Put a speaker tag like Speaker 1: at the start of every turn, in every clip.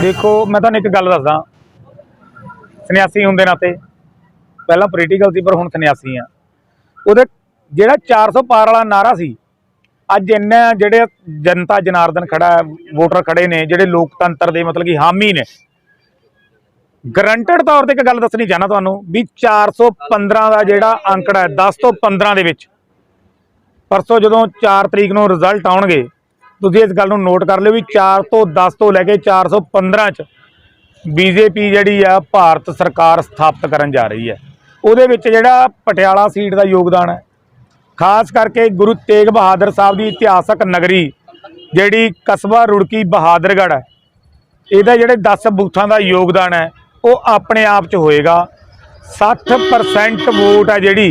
Speaker 1: ਦੇਖੋ, ਮੈਂ ਤੁਹਾਨੂੰ ਇੱਕ ਗੱਲ ਦੱਸਦਾ। ਸੰਨਿਆਸੀ ਹੁੰਦੇ ਨਾਤੇ, ਪਹਿਲਾਂ ਪੋਲੀਟੀਕਲ ਸੀ, ਪਰ ਹੁਣ ਸੰਨਿਆਸੀ ਆ। ਉਹਦੇ ਜਿਹੜਾ 400 ਪਾਰ ਵਾਲਾ ਨਾਰਾ ਸੀ, ਅੱਜ ਇੰਨਾ ਜਿਹੜੇ ਜਨਤਾ ਜਨਾਰਦਨ ਖੜਾ ਵੋਟਰ ਖੜੇ ਨੇ, ਜਿਹੜੇ ਲੋਕਤੰਤਰ ਦੇ ਮਤਲਬ ਕਿ ਹਾਮੀ ਨੇ ਗਰੰਟਡ ਤੌਰ ਤੇ ਇੱਕ ਗੱਲ ਦੱਸਣੀ ਚਾਹਨਾ ਤੁਹਾਨੂੰ ਵੀ 415 ਦਾ ਜਿਹੜਾ ਅੰਕੜਾ ਹੈ 10 ਤੋਂ 15 ਦੇ ਵਿੱਚ। ਪਰਸੋਂ ਜਦੋਂ 4 ਤਰੀਕ ਨੂੰ ਰਿਜ਼ਲਟ ਆਉਣਗੇ, ਤੁਸੀਂ ਇਸ ਗੱਲ ਨੂੰ ਨੋਟ ਕਰ ਲਿਓ ਵੀ 4 ਤੋਂ 10 ਤੋਂ ਲੈ ਕੇ 415 ਚ ਬੀਜੇਪੀ ਜਿਹੜੀ ਆ, ਭਾਰਤ ਸਰਕਾਰ ਸਥਾਪਿਤ ਕਰਨ ਜਾ ਰਹੀ ਹੈ। ਉਹਦੇ ਵਿੱਚ ਜਿਹੜਾ ਪਟਿਆਲਾ ਸੀਟ ਦਾ ਯੋਗਦਾਨ ਹੈ, ਖਾਸ ਕਰਕੇ ਗੁਰੂ ਤੇਗ ਬਹਾਦਰ ਸਾਹਿਬ ਦੀ ਇਤਿਹਾਸਕ ਨਗਰੀ, ਜਿਹੜੀ ਕਸਬਾ ਰੁੜਕੀ ਬਹਾਦਰਗੜ੍ਹ ਹੈ, ਇਹਦਾ ਜਿਹੜੇ 10 ਬੂਥਾਂ ਦਾ ਯੋਗਦਾਨ ਹੈ ਉਹ ਆਪਣੇ ਆਪ ਚ ਹੋਏਗਾ। 60% ਵੋਟ ਹੈ ਜਿਹੜੀ।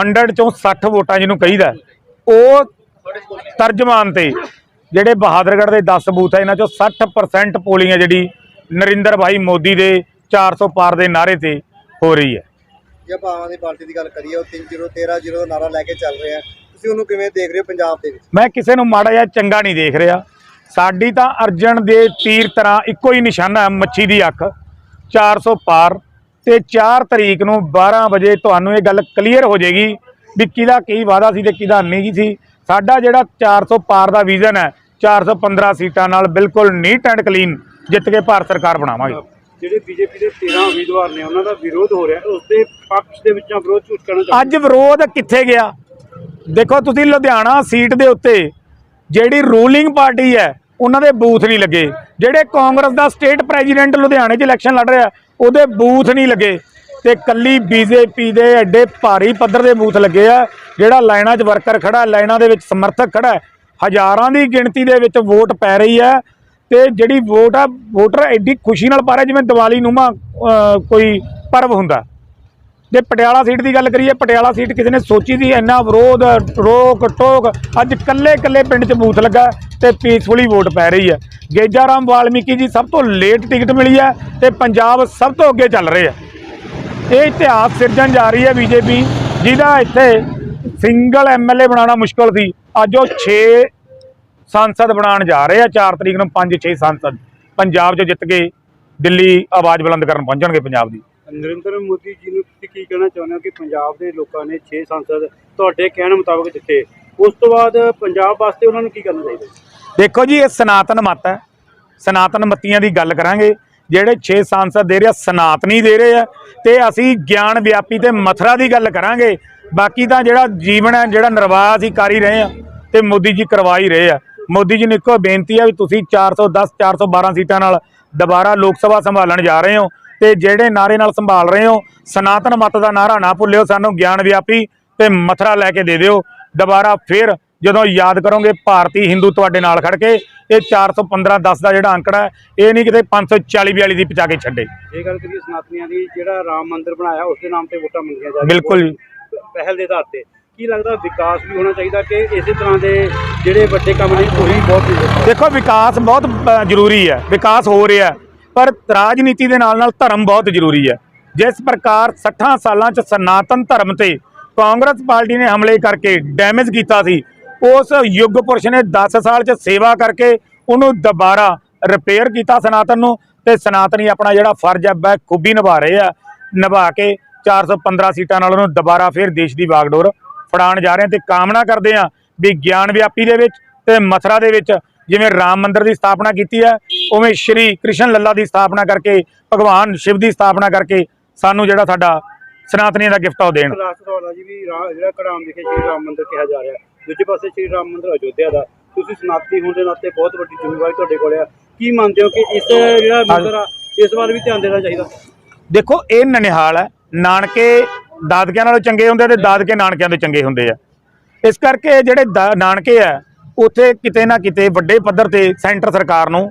Speaker 1: 100 ਚੋਂ 60 ਵੋਟਾਂ ਜਿਹਨੂੰ ਕਹੀਦਾ ਉਹ ਤਰਜਮਾਨ ਤੇ ਜਿਹੜੇ ਬਹਾਦਰਗੜ੍ਹ ਦੇ 10 ਬੂਥ ਹੈ ਇਹਨਾਂ ਚੋਂ 60% ਪੋਲਿੰਗ ਹੈ ਜਿਹੜੀ ਨਰਿੰਦਰ ਭਾਈ ਮੋਦੀ ਦੇ 400 ਪਾਰ ਦੇ ਨਾਰੇ ਤੇ ਹੋ ਰਹੀ ਹੈ।
Speaker 2: ਜੇ ਆਪਾਂ ਆਮ ਆਦਮੀ ਪਾਰਟੀ ਦੀ ਗੱਲ ਕਰੀਏ ਉਹ 3-0 13-0 ਦਾ ਨਾਰਾ ਲੈ ਕੇ ਚੱਲ ਰਹੇ ਆ ਤੁਸੀਂ ਉਹਨੂੰ ਕਿਵੇਂ ਦੇਖ ਰਹੇ ਹੋ ਪੰਜਾਬ ਦੇ ਵਿੱਚ?
Speaker 1: ਮੈਂ ਕਿਸੇ ਨੂੰ ਮਾੜਾ ਜਾਂ ਚੰਗਾ ਨਹੀਂ ਦੇਖ ਰਿਹਾ। ਸਾਡੀ ਤਾਂ ਅਰਜਨ ਦੇ ਤੀਰ ਤਰ੍ਹਾਂ ਇੱਕੋ ਹੀ ਨਿਸ਼ਾਨਾ ਹੈ ਮੱਛੀ ਦੀ ਅੱਖ। 400 ਪਾਰ। ਤੇ 4 ਤਰੀਕ ਨੂੰ 12 ਵਜੇ ਤੁਹਾਨੂੰ ਇਹ ਗੱਲ ਕਲੀਅਰ ਹੋ ਜਾਏਗੀ ਵੀ ਕਿਹਦਾ ਕੀ ਵਾਅਦਾ ਸੀ ਤੇ ਕਿਹਦਾ ਨਹੀਂ ਸੀ। ਸਾਡਾ ਜਿਹੜਾ 400 ਪਾਰ ਦਾ ਵਿਜ਼ਨ ਹੈ 415 ਸੀਟਾਂ ਨਾਲ ਬਿਲਕੁਲ ਨੀਟ ਐਂਡ ਕਲੀਨ ਜਿੱਤ ਕੇ ਭਾਰਤ ਸਰਕਾਰ ਬਣਾਵਾਂਗੇ।
Speaker 3: ਜਿਹੜੇ ਬੀਜੇਪੀ ਦੇ 13 ਉਮੀਦਵਾਰ ਨੇ ਉਹਨਾਂ ਦਾ ਵਿਰੋਧ ਹੋ ਰਿਹਾ ਉਸ ਦੇ ਪੱਖ ਦੇ ਵਿੱਚੋਂ ਵਿਰੋਧ ਝੂਠ ਕਰਨਾ
Speaker 1: ਅੱਜ ਵਿਰੋਧ ਕਿੱਥੇ ਗਿਆ? ਦੇਖੋ ਤੁਸੀਂ ਲੁਧਿਆਣਾ ਸੀਟ ਦੇ ਉੱਤੇ ਜਿਹੜੀ ਰੂਲਿੰਗ ਪਾਰਟੀ ਹੈ, ਉਹਨਾਂ ਦੇ ਬੂਥ ਨਹੀਂ ਲੱਗੇ। ਜਿਹੜੇ ਕਾਂਗਰਸ ਦਾ ਸਟੇਟ ਪ੍ਰੈਜ਼ੀਡੈਂਟ ਲੁਧਿਆਣੇ 'ਚ ਇਲੈਕਸ਼ਨ ਲੜ ਰਿਹਾ, ਉਹਦੇ ਬੂਥ ਨਹੀਂ ਲੱਗੇ। ਤੇ ਕੱਲੀ ਬੀਜੇਪੀ ਦੇ ਐਡੇ ਭਾਰੀ ਪੱਧਰ ਦੇ ਬੂਥ ਲੱਗੇ ਆ, ਜਿਹੜਾ ਲਾਈਨਾਂ 'ਚ ਵਰਕਰ ਖੜਾ, ਲਾਈਨਾਂ ਦੇ ਵਿੱਚ ਸਮਰਥਕ ਖੜਾ ਹਜ਼ਾਰਾਂ ਦੀ ਗਿਣਤੀ ਦੇ ਵਿੱਚ ਵੋਟ ਪੈ ਰਹੀ ਹੈ। ਤੇ ਜਿਹੜੀ ਵੋਟ ਆ, ਵੋਟਰ ਐਡੀ ਖੁਸ਼ੀ ਨਾਲ ਪਾ ਰਿਹਾ ਜਿਵੇਂ ਦੀਵਾਲੀ ਨੂੰ ਮਾ ਕੋਈ ਪਰਵ ਹੁੰਦਾ। ਜੇ ਪਟਿਆਲਾ ਸੀਟ ਦੀ ਗੱਲ ਕਰੀਏ, ਪਟਿਆਲਾ ਸੀਟ ਕਿਸੇ ਨੇ ਸੋਚੀ ਸੀ ਇੰਨਾ ਵਿਰੋਧ, ਰੋਕ ਟੋਕ, ਅੱਜ ਕੱਲੇ ਕੱਲੇ ਪਿੰਡ 'ਚ ਬੂਥ ਲੱਗਾ ਤੇ ਪੀਸਫੁਲੀ ਵੋਟ ਪੈ ਰਹੀ ਹੈ। ਗੇਜਾ ਰਾਮ ਵਾਲਮੀਕੀ ਜੀ, ਸਭ ਤੋਂ ਲੇਟ ਟਿਕਟ ਮਿਲੀ ਹੈ ਤੇ ਪੰਜਾਬ ਸਭ ਤੋਂ ਅੱਗੇ ਚੱਲ ਰਹੇ ਆ ਇਹ ਇਤਿਹਾਸ ਸਿਰਜਣ ਜਾ ਰਹੀ ਹੈ ਬੀਜੇਪੀ, ਜਿਹਦਾ ਇੱਥੇ ਸਿੰਗਲ ਐਮਐਲਏ ਬਣਾਉਣਾ ਮੁਸ਼ਕਲ ਸੀ। ਅੱਜ ਉਹ 6 ਸੰਸਦ ਬਣਾਉਣ ਜਾ ਰਹੇ ਆ 4 ਤਰੀਕ ਨੂੰ 5-6 ਸੰਸਦ। ਪੰਜਾਬ 'ਚ ਜਿੱਤ ਕੇ ਦਿੱਲੀ ਆਵਾਜ਼ ਬੁਲੰਦ ਕਰਨ ਪਹੁੰਚਣਗੇ ਪੰਜਾਬ ਦੀ।
Speaker 3: ਨਰਿੰਦਰ ਮੋਦੀ ਜੀ ਨੂੰ ਤੁਸੀਂ ਕੀ ਕਹਿਣਾ ਚਾਹੁੰਦੇ ਹੋ ਕਿ ਪੰਜਾਬ ਦੇ ਲੋਕਾਂ ਨੇ 6 ਸੰਸਦ ਤੁਹਾਡੇ ਕਹਿਣ ਮੁਤਾਬਕ ਜਿੱਤੇ? ਉਸ ਤੋਂ ਬਾਅਦ ਪੰਜਾਬ ਵਾਸਤੇ ਉਹਨਾਂ ਨੂੰ ਕੀ ਕਰਨਾ ਚਾਹੀਦਾ?
Speaker 1: ਦੇਖੋ ਜੀ, ਇਹ ਸਨਾਤਨ ਮਤ ਹੈ। ਸਨਾਤਨ ਮੱਤੀਆਂ ਦੀ ਗੱਲ ਕਰਾਂਗੇ। ਜਿਹੜੇ 6 ਸੰਸਦ ਦੇ ਰਹੇ ਆ, ਸਨਾਤਨੀ ਦੇ ਰਹੇ ਆ। ਤੇ ਅਸੀਂ ਗਿਆਨ ਵਿਆਪੀ ਤੇ ਮਥਰਾ ਦੀ ਗੱਲ ਕਰਾਂਗੇ। ਬਾਕੀ ਤਾਂ ਜਿਹੜਾ ਜੀਵਨ ਹੈ, ਜਿਹੜਾ ਨਿਰਵਾਹ ਅਸੀਂ ਕਰ ਹੀ ਰਹੇ ਆ, ਤੇ ਮੋਦੀ ਜੀ ਕਰਵਾ ਹੀ ਰਹੇ ਆ। ਮੋਦੀ ਜੀ ਨੂੰ ਇੱਕੋ ਬੇਨਤੀ ਆ ਵੀ ਤੁਸੀਂ 410 412 ਸੀਟਾਂ ਨਾਲ ਦੁਬਾਰਾ ਲੋਕ ਸਭਾ ਸੰਭਾਲਣ ਜਾ ਰਹੇ ਹੋ। ਤੇ ਜਿਹੜੇ ਨਾਰੇ ਨਾਲ ਸੰਭਾਲ ਰਹੇ ਹੋ ਸਨਾਤਨ ਮਤ ਦਾ ਨਾਰਾ ਨਾ ਭੁੱਲਿਓ ਸਾਨੂੰ ਗਿਆਨ ਵਿਆਪੀ ਤੇ ਮਥਰਾ ਲੈ ਕੇ ਦੇ ਦਿਓ। ਦੁਬਾਰਾ ਫਿਰ ਜਦੋਂ ਯਾਦ ਕਰੋਗੇ ਭਾਰਤੀ ਹਿੰਦੂ ਤੁਹਾਡੇ ਨਾਲ ਖੜ ਕੇ ਇਹ 415 10 ਦਾ ਜਿਹੜਾ ਅੰਕੜਾ ਹੈ ਇਹ ਨਹੀਂ ਕਿਤੇ 540 42 ਦੀ ਪਚਾ ਕੇ ਛੱਡੇ।
Speaker 3: ਜੇ ਗੱਲ ਕਰੀਏ ਸਨਾਤਨੀਆਂ ਦੀ ਜਿਹੜਾ ਰਾਮ ਮੰਦਿਰ ਬਣਾਇਆ ਉਸ ਦੇ ਨਾਮ ਤੇ ਵੋਟਾਂ ਮੰਗੀਆਂ ਜਾ ਰਹੀਆਂ
Speaker 1: ਬਿਲਕੁਲ।
Speaker 3: ਪਹਿਲ ਦੇ ਆਧਾਰ ਤੇ। ਕੀ ਲੱਗਦਾ ਵਿਕਾਸ ਵੀ ਹੋਣਾ ਚਾਹੀਦਾ ਕਿ ਇਸੇ ਤਰ੍ਹਾਂ ਦੇ ਜਿਹੜੇ ਵੱਡੇ ਕੰਮ ਨੇ ਉਹੀ ਬਹੁਤ
Speaker 1: ਦੇਖੋ ਵਿਕਾਸ ਬਹੁਤ ਜ਼ਰੂਰੀ ਹੈ। ਵਿਕਾਸ ਹੋ ਰਿਹਾ ਹੈ, ਪਰ ਰਾਜਨੀਤੀ ਦੇ ਨਾਲ ਨਾਲ ਧਰਮ ਬਹੁਤ ਜ਼ਰੂਰੀ ਹੈ। ਜਿਸ ਪ੍ਰਕਾਰ 60 ਸਾਲਾਂ ਚ ਸਨਾਤਨ ਧਰਮ ਤੇ ਕਾਂਗਰਸ ਪਾਰਟੀ ਨੇ ਹਮਲੇ ਕਰਕੇ ਡੈਮੇਜ ਕੀਤਾ ਸੀ, ਉਸ ਯੁੱਗ ਪੁਰਸ਼ ਨੇ 10 ਸਾਲ ਚ ਸੇਵਾ ਕਰਕੇ ਉਹਨੂੰ ਦੁਬਾਰਾ ਰਿਪੇਅਰ ਕੀਤਾ ਸਨਾਤਨ ਨੂੰ ਤੇ ਸਨਾਤਨੀ ਆਪਣਾ ਜਿਹੜਾ ਫਰਜ਼ ਹੈ ਬਖੂਬੀ ਨਿਭਾ ਰਹੇ ਆ, ਨਿਭਾ ਕੇ 415 ਸੀਟਾਂ ਨਾਲ ਉਹਨੂੰ ਦੁਬਾਰਾ ਫਿਰ ਦੇਸ਼ ਦੀ ਬਾਗਡੋਰ ਫੜਾਉਣ ਜਾ ਰਹੇ ਆ ਤੇ ਕਾਮਨਾ ਕਰਦੇ ਆ ਵੀ ਗਿਆਨ ਵਿਆਪੀ ਦੇ ਵਿੱਚ ਤੇ ਮਥਰਾ ਦੇ ਵਿੱਚ ਜਿਵੇਂ ਰਾਮ ਮੰਦਿਰ ਦੀ ਸਥਾਪਨਾ ਕੀਤੀ ਹੈ ਉਵੇਂ ਸ਼੍ਰੀ ਕ੍ਰਿਸ਼ਨ ਲੱਲਾ ਦੀ ਸਥਾਪਨਾ ਕਰਕੇ ਭਗਵਾਨ ਸ਼ਿਵ ਦੀ ਸਥਾਪਨਾ ਕਰਕੇ ਸਾਨੂੰ ਜਿਹੜਾ ਸਾਡਾ ਸਨਾਤਨੀਆਂ ਦਾ ਗਿਫਟ ਆ ਉਹ ਦੇਣ।
Speaker 3: ਜੀ ਵੀ ਰਾ- ਜਿਹੜਾ ਕੜਾਮ ਵਿਖੇ ਸ਼੍ਰੀ ਰਾਮ ਮੰਦਿਰ ਕਿਹਾ ਜਾ ਰਿਹਾ। ਦੂਜੇ ਪਾਸੇ ਸ਼੍ਰੀ ਰਾਮ ਮੰਦਿਰ ਅਯੋਧਿਆ ਦਾ। ਤੁਸੀਂ ਸਨਾਤਨੀ ਹੋਣ ਦੇ ਨਾਤੇ ਬਹੁਤ ਵੱਡੀ ਜ਼ਿੰਮੇਵਾਰੀ ਤੁਹਾਡੇ ਕੋਲ ਆ। ਕੀ ਮੰਨਦੇ ਹੋ ਕਿ ਇਸ ਜਿਹੜਾ ਮੰਦਿਰ ਆ ਇਸ ਵੱਲ ਵੀ ਧਿਆਨ ਦੇਣਾ ਚਾਹੀਦਾ?
Speaker 1: ਦੇਖੋ ਇਹ ਨਨਿਹਾਲ ਹੈ। ਨਾਨਕੇ ਦਾਦਕਿਆਂ ਨਾਲੋਂ ਚੰਗੇ ਹੁੰਦੇ ਤੇ ਦਾਦਕੇ ਨਾਨਕਿਆਂ ਤੋਂ ਚੰਗੇ ਹੁੰਦੇ ਆ। ਇਸ ਕਰਕੇ ਜਿਹੜੇ ਦਾ- ਨਾਨਕੇ ਆ ਉੱਥੇ ਕਿਤੇ ਨਾ ਕਿਤੇ ਵੱਡੇ ਪੱਧਰ ਤੇ ਸੈਂਟਰ ਸਰਕਾਰ ਨੂੰ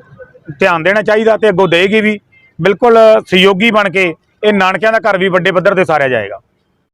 Speaker 1: ਧਿਆਨ ਦੇਣਾ ਚਾਹੀਦਾ ਤੇ ਅੱਗੋਂ ਦੇਗੀ ਵੀ। ਬਿਲਕੁਲ ਸਹਿਯੋਗੀ ਬਣ ਕੇ ਇਹ ਨਾਨਕਿਆਂ ਦਾ ਘਰ ਵੀ ਵੱਡੇ ਪੱਧਰ ਤੇ ਸਾਰਿਆ ਜਾਏਗਾ।